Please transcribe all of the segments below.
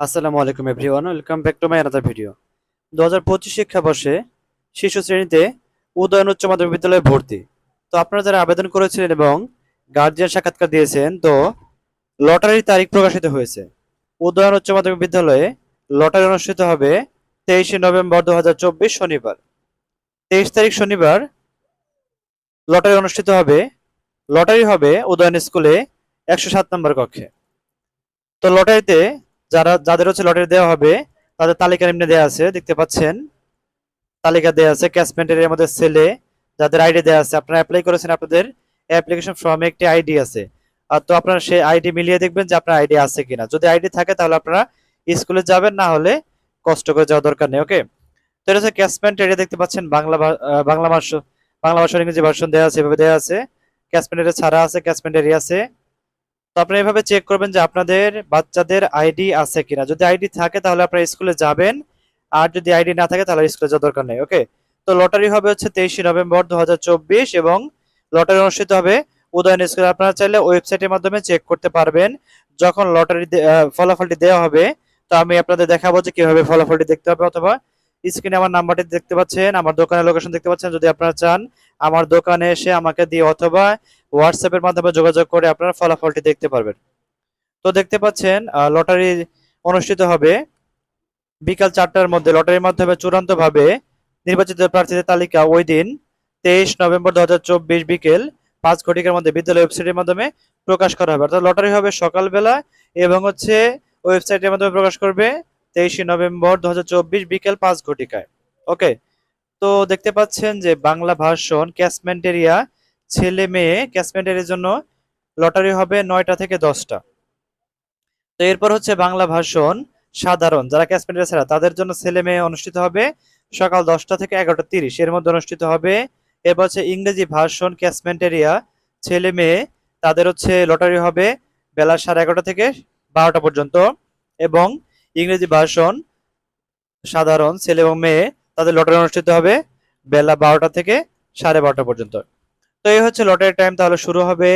আসসালামু আলাইকুম everyone welcome back to my another video দু হাজার পঁচিশ শিক্ষাবর্ষে শিশু শ্রেণীতে উদয়ন উচ্চ মাধ্যমিক বিদ্যালয়ে ভর্তি। তো আপনারা যারা আবেদন করেছিলেন এবং গার্জিয়ান সাক্ষাৎকার দিয়েছেন, তো লটারির তারিখ প্রকাশিত হয়েছে। উদয়ন উচ্চ মাধ্যমিক বিদ্যালয়ে লটারি অনুষ্ঠিত হবে তেইশে নভেম্বর দু হাজার চব্বিশ শনিবার। তেইশ তারিখ শনিবার লটারি অনুষ্ঠিত হবে। লটারি হবে উদয়ন স্কুলে একশো সাত নম্বর কক্ষে। তো লটারিতে যারা, যাদের হচ্ছে লটারি দেওয়া হবে, তাদের তালিকা নিম্নে দেওয়া আছে, দেখতে পাচ্ছেন। তালিকা দেওয়া আছে ক্যাশমেন্ট এর মধ্যে ছেলে যাদের আইডি দেওয়া আছে, আপনারা অ্যাপ্লাই করেছেন আপনাদের অ্যাপ্লিকেশন ফর্মে একটি আইডি আছে। আর তো আপনারা সেই আইডি মিলিয়ে দেখবেন যে আপনার আইডি আছে কিনা। যদি আইডি থাকে তাহলে আপনারা স্কুলে যাবেন, না হলে কষ্ট করে যাওয়ার দরকার নেই ওকে তো এটা হচ্ছে ক্যাশমেন্ট এরিয়া দেখতে পাচ্ছেন, বাংলা বাংলা ভাষা, বাংলা ভাষার ইংরেজি ভার্সন দেওয়া আছে, এভাবে দেওয়া আছে। ক্যাশমেন্ট এরিয়া ছাড়া আছে ক্যাশমেন্ট এরিয়া আছে। তো আপনি এভাবে চেক করবেন যে আপনাদের বাচ্চাদের আইডি আছে কিনা। যদি আইডি থাকে, তাহলে আপনারা স্কুলে যাবেন। আর যদি আইডি না থাকে, তাহলে স্কুলে যাওয়ার দরকার নেই ওকে তো লটারি হবে হচ্ছে তেইশে নভেম্বর দু হাজার চব্বিশ এবং লটারি অনুষ্ঠিত হবে উদয়ন স্কুলে। আপনারা চাইলে ওয়েবসাইটের মাধ্যমে চেক করতে পারবেন। যখন লটারি ফলাফলটি দেওয়া হবে, তো আমি আপনাদের দেখাবো যে কীভাবে ফলাফলটি দেখতে হবে অথবা স্ক্রিনে আমার নাম্বারটি দেখতে পাচ্ছেন, আমার দোকানের লোকেশন দেখতে পাচ্ছেন। যদি আপনারা চান, আমার দোকানে এসে আমাকে দিয়ে অথবা হোয়াটসঅ্যাপের মাধ্যমে যোগাযোগ করে আপনারা ফলাফলটি দেখতে পারবেন। তো দেখতে পাচ্ছেন লটারি অনুষ্ঠিত হবে বিকাল চারটার মধ্যে। লটারির মাধ্যমে চূড়ান্ত ভাবে নির্বাচিত প্রার্থীদের তালিকা ওই দিন, তেইশ নভেম্বর দু হাজার চব্বিশ বিকেল পাঁচ ঘটিকার মধ্যে বিদ্যালয় ওয়েবসাইটের মাধ্যমে প্রকাশ করা হবে। অর্থাৎ লটারি হবে সকালবেলা এবং হচ্ছে ওয়েবসাইটের মাধ্যমে প্রকাশ করবে তেইশে নভেম্বর দু হাজার চব্বিশ বিকেল পাঁচ ঘটিকায়। ওকে, তো দেখতে পাচ্ছেন যে বাংলা ভার্সন ক্যাশমেন্ট এরিয়া ছেলে মেয়ে ক্যাশমেন্ট এরিয়ার জন্য লটারি হবে নয়টা থেকে দশটা। তো এরপর হচ্ছে বাংলা ভাষণ সাধারণ। যারা ক্যাশমেন্ট এরিয়া ছাড়া, তাদের জন্য ছেলে মেয়ে অনুষ্ঠিত হবে সকাল দশটা থেকে এগারোটা তিরিশ। এর মধ্যে অনুষ্ঠিত হবে এরপর হচ্ছে ইংরেজি ভার্সন ক্যাশমেন্ট এরিয়া ছেলে মেয়ে, তাদের হচ্ছে লটারি হবে বেলা সাড়ে এগারোটা থেকে বারোটা পর্যন্ত। এবং ইংরেজি ভাষণ সাধারণ ছেলে এবং মেয়ে, তাদের লটারি অনুষ্ঠিত হবে বেলা বারোটা থেকে সাড়ে বারোটা পর্যন্ত। এই হচ্ছে লটারি টাইম তাহলে শুরু হবে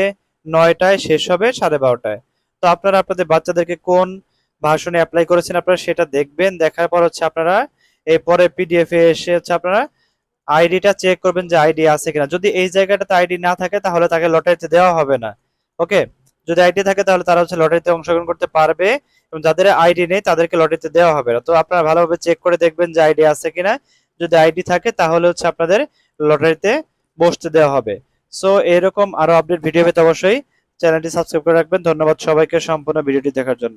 নয়টায়, শেষ হবে সাড়ে বারোটায়। তো আপনারা আপনাদের বাচ্চাদেরকে কোন ভার্সনে অ্যাপ্লাই করেছেন আপনারা সেটা দেখবেন, দেখার পর হচ্ছে আপনারা এই পরে পিডিএফ এ এসে হচ্ছে আপনারা আইডিটা চেক করবেন যে আইডি আছে কিনা। যদি এই জায়গাটাতে আইডি না থাকে, তাহলে তাকে লটারিতে দেওয়া হবে না। ওকে যদি আইডি থাকে, তাহলে তারা হচ্ছে লটারিতে অংশগ্রহণ করতে পারবে এবং যাদের আইডি নেই, তাদেরকে লটারিতে দেওয়া হবে না। তো আপনারা ভালোভাবে চেক করে দেখবেন যে আইডি আছে কিনা। যদি আইডি থাকে, তাহলে হচ্ছে আপনাদের লটারিতে বসতে দেওয়া হবে। সো এরকম আরও আপডেট ভিডিও পেতে অবশ্যই চ্যানেলটি সাবস্ক্রাইব করে রাখবেন। ধন্যবাদ সবাইকে সম্পূর্ণ ভিডিওটি দেখার জন্য।